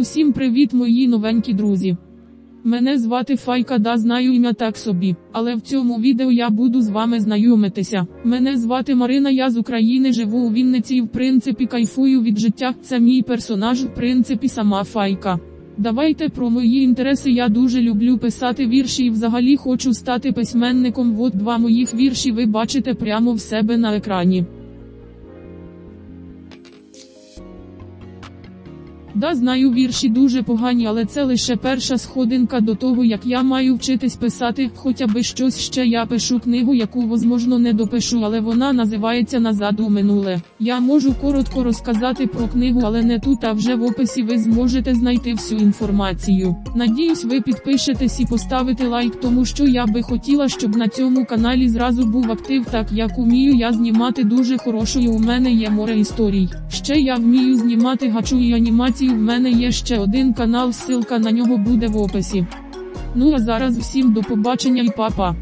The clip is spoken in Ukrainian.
Усім привіт, мої новенькі друзі. Мене звати Файка, да знаю ім'я так собі, але в цьому відео я буду з вами знайомитися. Мене звати Марина, я з України живу у Вінниці і в принципі кайфую від життя. Це мій персонаж, в принципі, сама Файка. Давайте про мої інтереси. Я дуже люблю писати вірші і взагалі хочу стати письменником. Вот два моїх вірші ви бачите прямо в себе на екрані. Да, знаю, вірші дуже погані, але це лише перша сходинка до того, як я маю вчитись писати, хоча би щось ще я пишу книгу, яку возможно не допишу, але вона називається Назад у минуле. Я можу коротко розказати про книгу, але не тут, а вже в описі ви зможете знайти всю інформацію. Надіюсь, ви підпишетесь і поставите лайк, тому що я би хотіла, щоб на цьому каналі зразу був актив, так як умію я знімати дуже хорошою. У мене є море історій. Ще я вмію знімати гачу і анімацію. В мене є ще один канал, ссылка на нього буде в описі. Ну а зараз всім до побачення і папа.